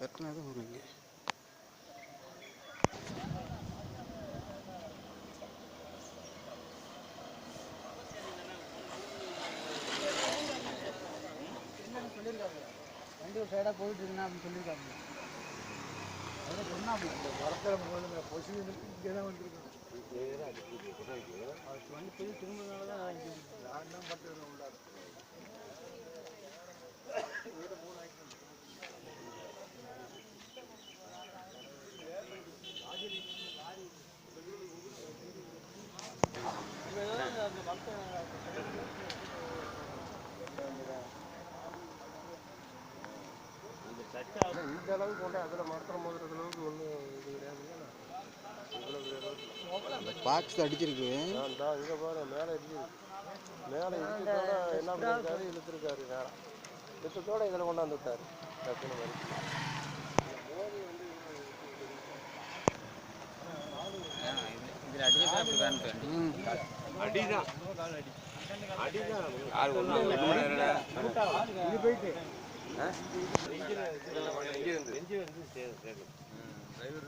வெட்டினா தான் வருவீங்க வண்டி ஒரு சைடாக போயிட்டு இருக்குண்ணா அப்படின்னு சொல்லியிருக்காங்க அதில் சொன்னாப்புல. வரக்கிழமை வந்து பொசி இங்கே தான் வந்திருக்கோம் வண்டி போய் திரும்பினால தான் நான் தான் பட்டு இந்த அளவுக்கு கொண்டு அதில் மரத்தில் மோதுறது அளவுக்கு ஒன்றும் இது இவ்வளோ பாக்ஸ் அடிச்சிருக்கு. இங்கே பாரு மேலே இருக்கு மேலே இருக்கிறதோட என்ன பண்ணிருக்காரு இழுத்துருக்காரு மேலே இழுத்தத்தோட இதில் கொண்டாந்து விட்டாரு டக்குனு மாதிரி இதில் அடிச்சா அப்படி வேணும் ம் ஆள் ஒன்றும் இது போயிட்டு டிரைவர்